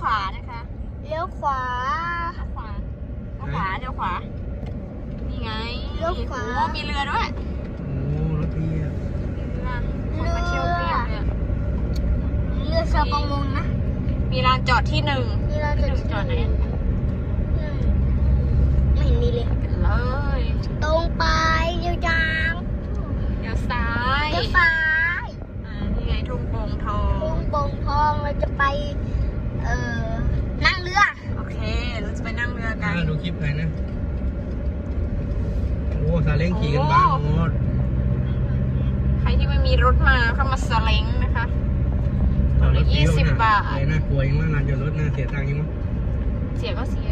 ขวานะคะเลี้ยวขวา เลี้ยวขวาเลี้ยวขวาเลี้ยวขวา นี่ไงเลี้ยวขวา โอ้มีเรือด้วยโอ้รถพี่อะมีเรือคนมาเที่ยวเพียบเลยเรือชาวประมงนะ มีลานจอดที่หนึ่งนี่เราที่จะหนึ่ง จอดไหน อืมไม่เห็นมีเลย กันเลย ตรงไปยาวจาง เดี๋ยวซ้าย เลี้ยวซ้าย อ่านี่ไงทุ่งโป่งทอ ทุ่ ง งโป่งทองเราจะไป เอ่อ นั่งเรือ โอเค เราจะไปนั่งเรือกั อ่าน ดูคลิปใครนะ โอ้ซาเล้งขี่กันบ้างหมดใครที่ไม่มีรถมาเข้ามาสเล้งนะคะคนละยี่สิบบาทอะไรน่ากลัวยังว่าลานจอดรถน่าเสียตังค์ยังวะเสียก็เสีย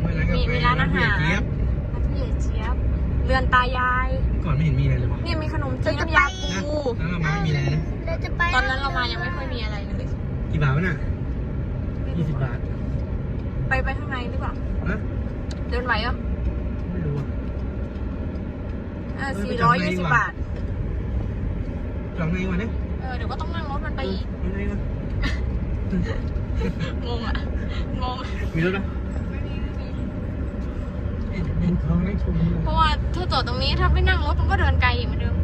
ไม่ร้านกามีแฟมีร้านอาหารเจี๊ยบร้านพี่เจี๊ยบ เรือนตายาย ก่อนไม่เห็นมีอะไรเลยวะเนี่ยมีขนมจีนน้ำยาปูแล้วเรามาไม่มีอะไรนะเราจะไปตอนนั้นเรามายังไม่ค่อยมีอะไรเลย กี่บาทวะน่ะยี่สิบบาท ไปไปข้างในหรือเปล่านะเดินไหวเหรอไม่รู้อะอ่าเออสี่ไปร้อยจำได้ยี่ดีสิกบว่าบาท จองไงวะเนี่ยเออ เดี๋ยวก็ต้องนั่งรถมันไปอีกยังไงวะงงอะ งง มีรถปะเดินเขาให้ชมเพราะว่าถ้าจอดตรงนี้ถ้าไม่นั่งรถมันก็เดินไกลอีกเหมือนเดิม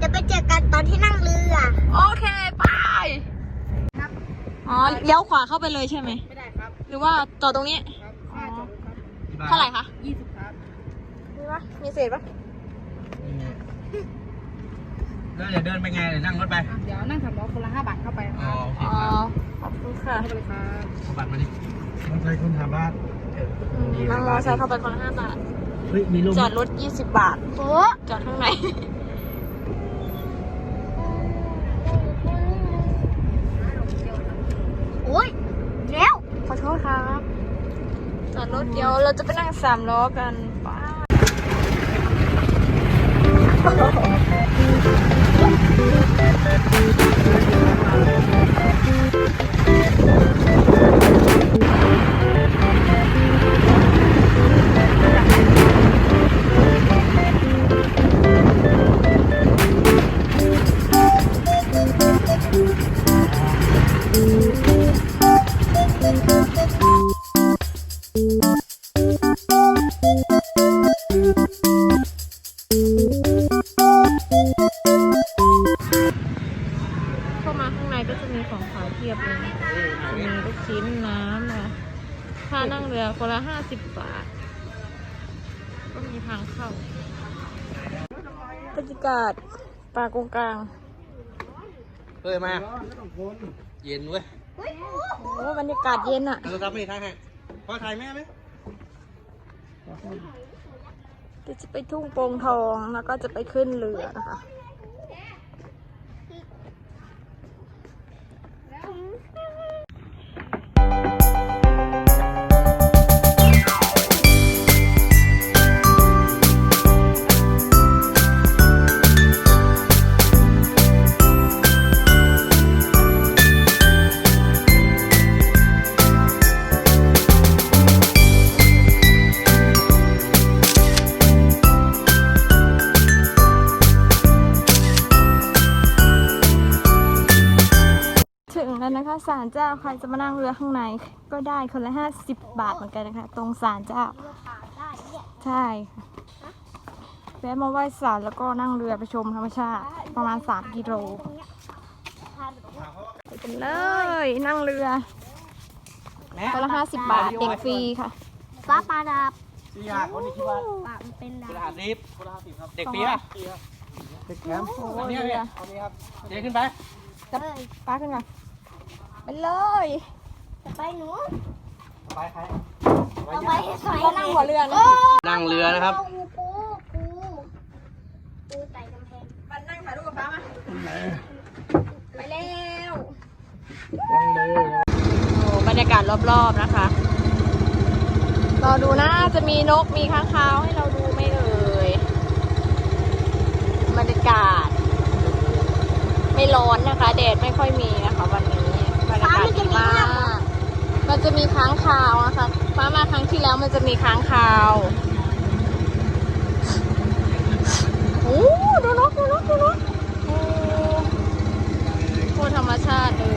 จะไปเจอกันตอนที่นั่งเรือ โอเค ไป อ๋อ เลี้ยวขวาเข้าไปเลยใช่ไหมไม่ได้ค รับหรือว่าจอดตรงนี้ ครับค่าจอดรถครับเท่าไหร่คะยี่สิบครับมีปะมีเศษปะแล้วอย่าเดินไปไงเดี๋ยวนั่งรถไปอะเดี๋ยวนั่งสำรองคนละห้าบาทเข้าไปคอ๋อรับโอเคอ๋อ ครับขอบคุณค่ะเข้าไปเลยครับเอาบัตรมาดิมอเตอร์ไซค์คนทำบ้านอืมนั่งมอเตอร์ไซค์เข้าไปคนละห้าบาท เฮ้ยมีลมจอดรถยี่สิบบาท โอ้จอดข้างใน โอ้ยแล้ว ขอโทษครับจอดรถเดียวเราจะไปนั่งสามล้อกันป้า อคนละห้าสิบบาท ก็มีทางเข้าบรรยากาศป่ากงกลาง เฮ้ยมา เย็นเว้ยโอ้บรรยากาศเย็นอะเราทำไม่ทางให้พอถ่ายแม่ไหมเดี๋ยวจะไปทุ่งโป่งทองแล้วก็จะไปขึ้นเรือนะคะ เจ้าใครจะมานั่งเรือข้างในก็ได้คนละห้าสิบบาทเหมือนกันนะคะ ตรงศาลเจ้า ใช่ค่ะแวะมาไหว้ศาลแล้วก็นั่งเรือไปชมธรรมชาติ ประมาณสามกิโลไปกันเลยนั่งเรือคนละห้าสิบบาทเด็กฟรีค่ะฟ้าปลาดับสี่ห้าคนนี่คิดว่าปากมันเป็นดัคนละบห้าสิบคนละห้าสิบครับ เด็กปีป่ะเด็กแคมป์โอ้อันนี้เรืออันนี้ครับเดี๋ยวขึ้นไปเอ้ยป้าขึ้นมา ไปเลยจะไปหนูไปใครเอาไปให้ใส่ก็นั่งหัวเรือนะนั่งเรือนะครับปูปูปูปูไต่กำแพงปันนั่งถ่ายรูปกับป้ามาไปแล้วนั่งเลยโอ้บรรยากาศรอบๆนะคะรอดูนะจะมีนกมีค้างคาวให้เราดูไหมเอ่ยบรรยากาศ ไม่ร้อนนะคะ แดดไม่ค่อยมีนะคะวันนี้บ รรยากาศดีมากมันจะมีค้างคาวนะคะฟ้ามาครั้งที่แล้วมันจะมีค้างคาวโอ้ดูนกดูนกดูนกโอ้โคตรธรรมชาติเลย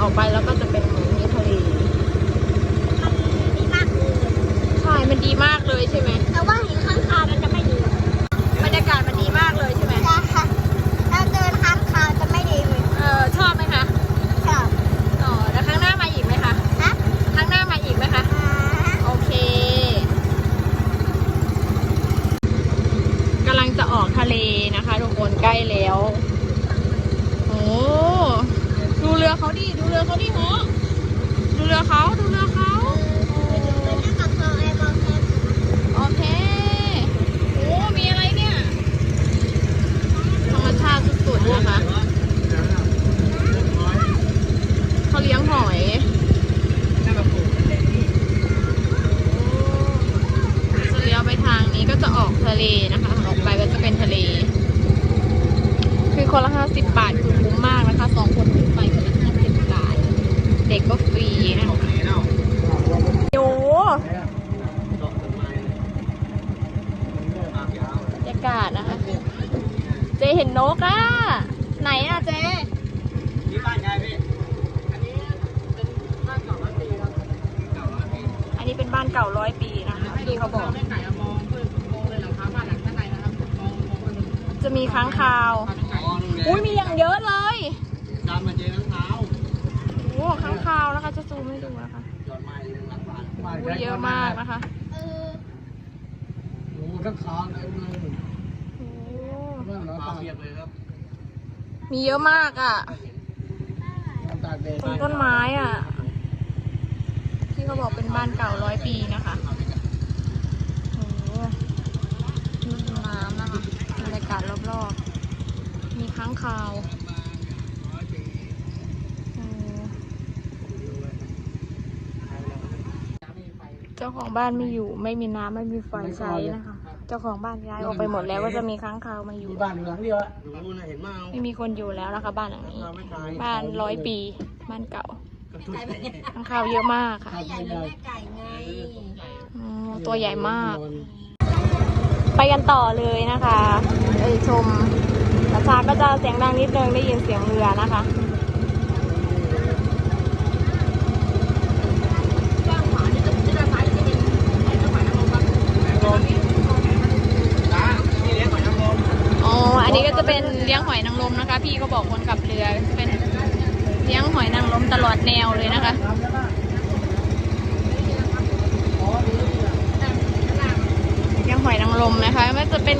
ออกไปแล้วก็จะเป็นเหมือนมีทะเลมันดีมากเลย ใช่ มันดีมากเลยใช่ไหมแต่ว่าเห็นข้างคาวมันจะไม่ดี บรรยากาศมันดีมากเลยใช่ไหม จ้ะค่ะถ้าเดินข้างคาวจะไม่ดีเลย เออชอบไหมคะ ค่ะ อ๋อแล้วครั้งหน้ามาอีกไหมคะ ฮะ ครั้งหน้ามาอีกไหมคะ อ่า โอเคกำลังจะออกทะเลนะคะทุกคนใกล้แล้ว โอ้ดูเรือเขาดิ ดูเรือเขาดิฮะดูเรือเขาดูเรือเขาไปดูไปนั่งกับเขาไอ้บอลแคมโอเคโอ้มีอะไรเนี่ยธรรมชาติสุดๆนะคะเขาเลี้ยงหอยจะเลี้ยวไปทางนี้ก็จะออกทะเลนะคะ ออกไปก็จะเป็นทะเล คือคนละห้าสิบบาทคื ด็กก็ฟรีนะคะโอ้บรรยากาศนะคะ เจเห็นนกอะ ไหนอะเจนี่บ้านใครพี่อันนี้เป็นบ้านเก่าร้อยปีนะคะพี่เขาบอกไม่ไก่อะมองเพื่อนมองเลยหลังคาบ้านหลังข้างในนะครับมองมองไปดูจะมีค้างคาวอ๋อนู่นไงอุ้ยมีอย่างเยอะเลย จำมาเจน้ำเท้า โอ้ค้างคาวนะคะ จะซูมให้ดูนะคะจอดไม้หลังบ้านอุ้ยเยอะมากนะคะเออโอ้ทั้งขาวเลยเลยโอ้บ้านเราตากเรียบเลยครับ มีเยอะมากอะตากแดดต้นต้นไม้อะ ที่เขาบอกเป็นบ้านเก่าร้อยปีนะคะโอ้นี่เป็นน้ำนะคะบรรยากาศรอบๆ มีค้างคาวโอ้ เจ้าของบ้านไม่อยู่ ไม่มีน้ำไม่มีไฟใช้นะคะ เจ้าของบ้านย้ายออกไปหมดแล้วก็จะมีค้างคาวมาอยู่ มีบ้านอยู่หลังเดียวอะดูนะเห็นมาเอาไม่มีคนอยู่แล้วนะคะ บ้านหลังนี้เราไม่ตายบ้านร้อยปี บ้านเก่ากระตุ้นค้างคาวเยอะมากค่ะใหญ่เป็นแม่ไก่ไงอ๋อตัวใหญ่มาก ไปกันต่อเลยนะคะไปชมประชาก็จะเสียงดังนิดนึงได้ยินเสียงเรือนะคะ นี่เลี้ยงหอยนางรม อ๋อ อั นนี้ก็จะเป็นเลี้ยงหอยนางรมนะคะ พี่ก็บอกคนขับเรือจะเป็นเลี้ยงหอยนางรมตลอดแนวเลยนะคะเลี้ยงหอยนางรมนะคะมันจะเป็น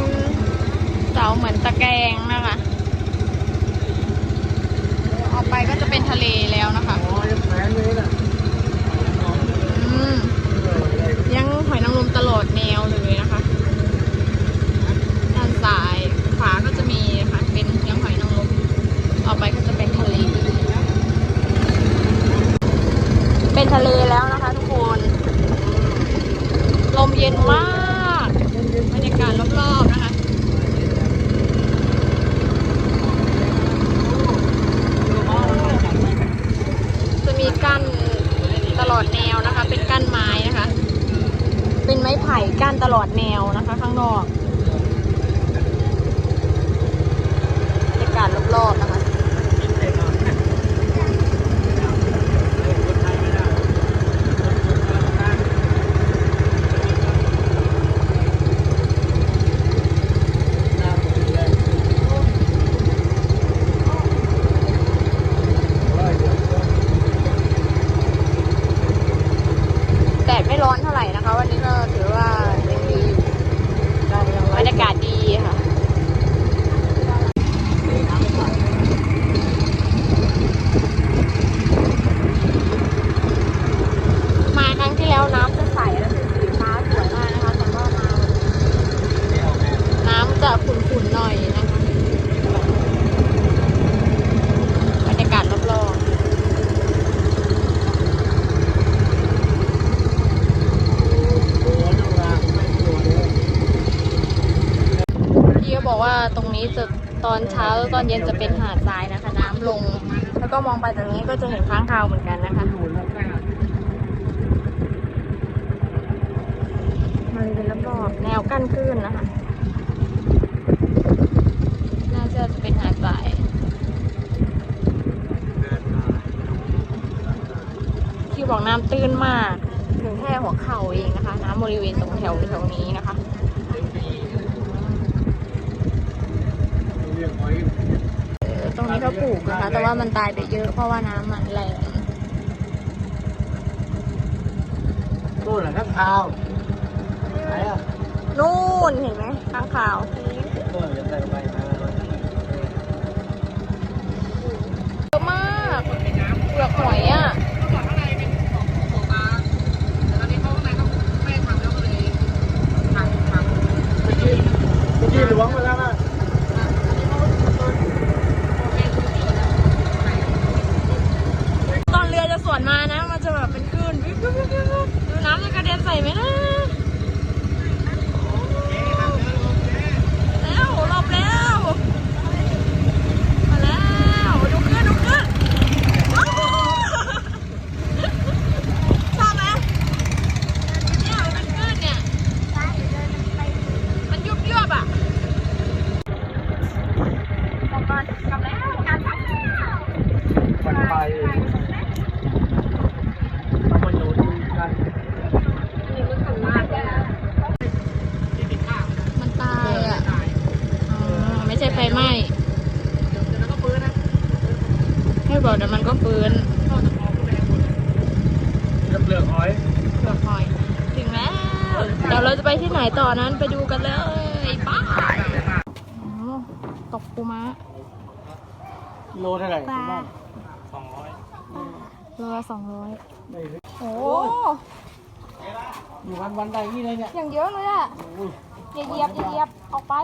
เสาเหมือนตะแกรงนะคะออกไปก็จะเป็นทะเลแล้วนะคะยังแขวนเลยน่ะอืมเลี้ยงหอยนางรมตลอดแนวเลยนะคะ ด้านซ้ายขวาก็จะมีค่ะ เป็นเลี้ยงหอยนางรมออกไปก็จะเป็นทะเล เป็นทะเลแล้วนะคะทุกคน ลมเย็นมาก บรรยากาศรอบๆนะคะ จะมีกั้นตลอดแน วนะคะ เป็นกั้นไม้นะคะ เป็นไม้ไผ่กั้นตลอดแนวนะคะ ข้างนอกบรรยากาศรอบๆนะคะ แดดไม่ร้อนเท่าไหร่นะคะ วันนี้ก็ถือว่ายังดีอยู่บรรยากาศดีค่ะ มาครั้งที่แล้วน้ำจะใสและเป็นสีฟ้าสวยมากนะคะ แต่ว่ามาน้ำจะขุ่นๆหน่อยนะคะบรรยากาศรอบๆ พี่ก็บอกว่าตรงนี้จะ ตอนเช้าตอนเย็นจะเป็นหาดทรายนะคะ น้ำลง แล้วก็มองไปตรงนี้ก็จะเห็นค้างคาวเหมือนกันนะคะมาเลยเป็นรอบแนวกั้นคลื่นนะคะน่าจะจะเป็นหาดทรายบอกน้ำตื้นมาก ถึงแค่หัวเข่าเองนะคะ น้ำบริเวณตรงแถวแถวนี้นะคะ เรียกหอย เออตรงนี้เขาปลูกนะคะ แต่ว่ามันตายไปเยอะเพราะว่าน้ำมันแรงนู่นแหละข้างข่าวไหนอะนู่นเห็นไหมข้างขาวเออจะใส่ไปนะเยอะมากเปลือกหอยอะเมื่อก่อนข้างในเป็นของของปลาแต่ตอนนี้ ใส่ไหมนะแล้วหลบแล้วมาแล้วดูขึ้นดูขึ้นอ้าวชอบไหมเนี่ยมันเป็นคลื่นเนี่ย มันยุบยุบอะกลับมากลับแล้วกลับแล้ว มันไปเอามาอยู่ที่กัน ที่ติดข้าว มันตายอะ ตาย อ๋อ ไม่ใช่ไฟไหม้ เดี๋ยวแล้วก็ฟื้นนะ ให้บอกเดี๋ยวมันก็ฟื้นก็จะออกไปหมดน้ำเปลือกหอยเปลือกหอย ถึงแล้วเดี๋ยวเราจะไปที่ไหนต่อนั้นไปดูกันเลยบายอ๋อตกปูม้าโลเท่าไหร่คุณบ้านสองร้อยเรือสองร้อยไม่รู้โอ้อยู่วันวันใดนี่เลยเนี่ยอย่างเยอะเลยอะอุ้ยอย่าเหยียบอย่าเหยียบออกไป